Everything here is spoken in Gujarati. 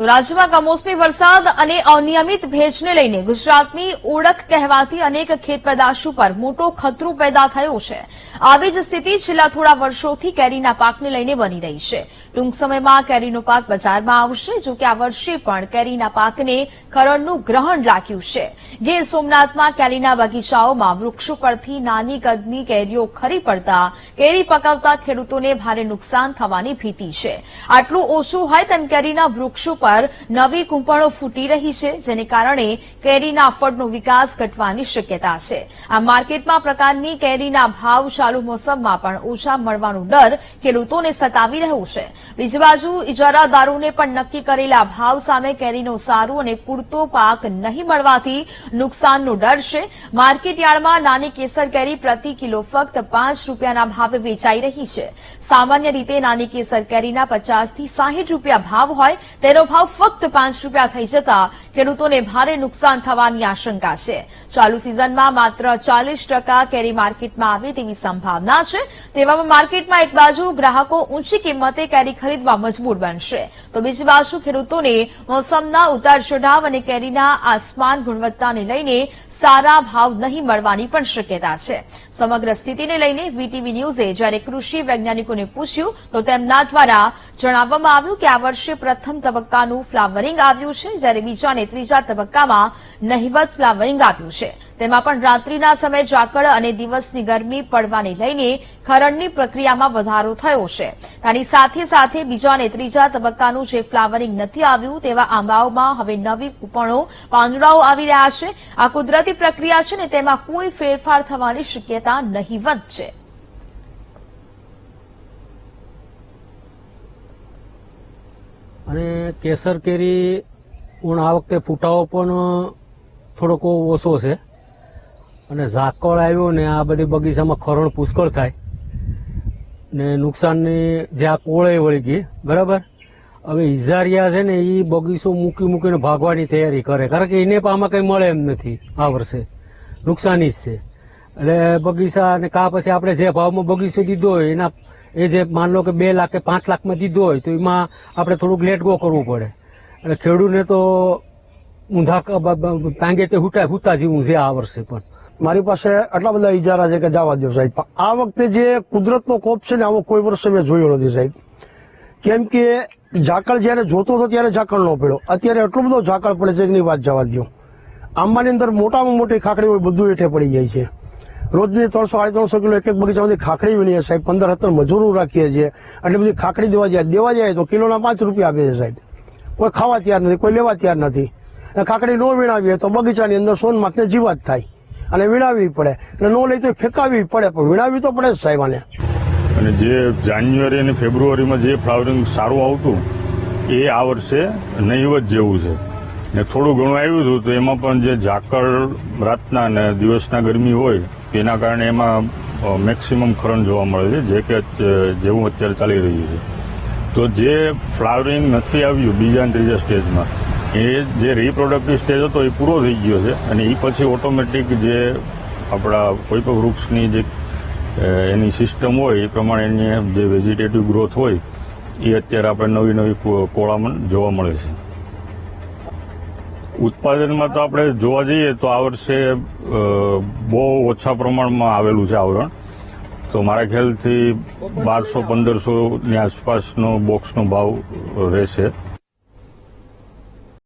તો રાજ્યમાં કમોસમી વરસાદ અને અનિયમિત ભેજને લઈને ગુજરાતની ઓળખ કહેવાતી અનેક ખેત પેદાશો મોટો ખતરો પેદા થયો છે. આવી જ સ્થિતિ છેલ્લા થોડા વર્ષોથી કેરીના પાકને લઈને બની રહી છે. ટૂંક સમયમાં કેરીનો પાક બજારમાં આવશે, જો કે આ વર્ષે પણ કેરીના પાકને ખરણનું ગ્રહણ લાગ્યું છે. ગીર સોમનાથમાં કેરીના બગીચાઓમાં વૃક્ષો પરથી નાની કદની કેરીઓ ખરી પડતા કેરી પકાવતા ખેડૂતોને ભારે નુકસાન થવાની ભીતિ છે. આટલું ઓછું હોય તેમ કેરીના વૃક્ષો પર નવી કૂંપણો ફૂટી રહી છે, જેને કારણે કેરીના ફળનો વિકાસ ઘટવાની શક્યતા છે. આ માર્કેટમાં પ્રકારની કેરીના ભાવ ચાલુ મોસમમાં પણ ઓછા મળવાનો ડર ખેડૂતોને સતાવી રહ્યો છે. બીજી બાજુ, ઇજારાદારોને પણ નક્કી કરેલા ભાવ સામે કેરીનો સારો અને પૂરતો પાક નહીં મળવાથી નુકસાનનો ડર છે. માર્કેટયાર્ડમાં નાની કેસર કેરી પ્રતિ કિલો ફક્ત પાંચ રૂપિયાના ભાવે વેચાઈ રહી છે. સામાન્ય રીતે નાની કેસર કેરીના પચાસથી સાહીઠ રૂપિયા ભાવ હોય, તેનો ભાવ ફક્ત પાંચ રૂપિયા થઈ જતા ખેડૂતોને ભારે નુકસાન થવાની આશંકા છે. ચાલુ સિઝનમાં માત્ર ચાલીસ ટકા કેરી માર્કેટમાં આવે તેવી સંભાવના છે. તેવામાં માર્કેટમાં એક બાજુ ગ્રાહકો ઊંચી કિંમતે કેરી ખરીદવા મજબૂર બનશે. તો બીજી બાજુ ખેડૂતોને મોસમના ઉતાર ચઢાવ અને કેરીના આસમાન ગુણવત્તાને લઈને સારા ભાવ નહીં મળવાની પણ શક્યતા છે. સમગ્ર સ્થિતિને લઈને વીટીવી ન્યૂઝે જ્યારે કૃષિ વૈજ્ઞાનિકોને પૂછ્યું, તો તેમના દ્વારા જણાવવામાં આવ્યું કે આ વર્ષે પ્રથમ તબક્કાનું ફ્લાવરિંગ આવ્યું છે, જ્યારે બીજા અને ત્રીજા તબક્કામાં નહિવત ફ્લાવરિંગ આવ્યું છે. તેમાં પણ રાત્રિના સમયે ઝાકળ અને દિવસની ગરમી પડવાને લઈને ખરણની પ્રક્રિયામાં વધારો થયો છે. તેની સાથે સાથે બીજા અને ત્રીજા તબક્કાનું જે ફ્લાવરિંગ નથી આવ્યું, તેવા આંબાઓમાં હવે નવી કૂપણો પાંદડાઓ આવી રહ્યા છે. આ કુદરતી પ્રક્રિયા છે ને, તેમાં કોઈ ફેરફાર થવાની શક્યતા નહિવત છે. અને કેસર કેરી પણ આ વખતે ફૂટાવો પણ થોડોક ઓછો છે. અને ઝાકળ આવ્યો ને આ બધી બગીચામાં ખરણ પુષ્કળ થાય. ને નુકસાનની જે આ કોળે વળી ગઈ, બરાબર? હવે ઇઝારિયા છે ને એ બગીચો મૂકી મૂકીને ભાગવાની તૈયારી કરે. કારણ કે એને પણ આમાં કંઈ મળે એમ નથી આ વર્ષે. નુકસાની જ છે. એટલે બગીચા ને કા પછી આપણે જે ભાવમાં બગીચો દીધો હોય એના એ જે માન લો કે બે લાખ કે પાંચ લાખમાં દીધો હોય તો એમાં આપણે થોડુંક લેટ ગો કરવું પડે. એટલે ખેડૂતને તો ઊંધા ટાંગે તે હુટા હુતા જેવું છે આ વર્ષે પણ. મારી પાસે આટલા બધા ઇજારા છે કે જવા દો સાહેબ. આ વખતે જે કુદરતનો કોપ છે ને આવો કોઈ વર્ષે મેં જોયો નથી સાહેબ. કેમ કે ઝાકળ જ્યારે જોતો હતો ત્યારે ઝાકળ નો પડ્યો. અત્યારે એટલો બધો ઝાકળ પડે છે એની વાત જવા દો આંબાની અંદર મોટામાં મોટી ખાખડી હોય બધું હેઠે પડી જાય છે. રોજની ત્રણસો સાડી ત્રણસો કિલો એક એક બગીચામાંથી ખાખડી વીણીએ સાહેબ. પંદર સત્તર મજૂરો રાખીએ છીએ. એટલે બધી ખાખડી દેવા જાય. દેવા જાય તો કિલોના પાંચ રૂપિયા આપે છે સાહેબ. કોઈ ખાવા તૈયાર નથી, કોઈ લેવા તૈયાર નથી. અને ખાખડી ન વીણાવીએ તો બગીચાની અંદર સોનમાખને જીવાત થાય. અને વીણાવી પડે. એટલે ન લઈ તો ફેંકાવી પડે. પણ વીણાવી તો પડે જ સાહેબ આને. અને જે જાન્યુઆરી અને ફેબ્રુઆરીમાં જે ફ્લાવરિંગ સારું આવતું, એ આ વર્ષે નહીવત જેવું છે. ને થોડું ઘણું આવ્યું હતું તો એમાં પણ જે ઝાકળ રાતના અને દિવસના ગરમી હોય તેના કારણે એમાં મેક્સિમમ ખરણ જોવા મળે છે, જે કે જેવું અત્યારે ચાલી રહ્યું છે. તો જે ફ્લાવરિંગ નથી આવ્યું બીજા અને ત્રીજા સ્ટેજમાં, એ જે રિપ્રોડક્ટિવ સ્ટેજ હતો, એ પૂરો થઈ ગયો છે, અને એ પછી ઓટોમેટિક જે આપણા કોઈ પણ વૃક્ષની જે એની સિસ્ટમ હોય, એ પ્રમાણે એની જે વેજીટેટિવ ગ્રોથ હોય, એ અત્યારે આપણે નવી નવી કોળામણ જોવા મળે છે. ઉત્પાદનમાં તો આપણે જોવા જઈએ તો આ વર્ષે બહુ ઓછા પ્રમાણમાં આવેલું છે આવરણ. તો મારા ખ્યાલથી બારસો પંદરસોની આસપાસનો બોક્સનો ભાવ રહેશે.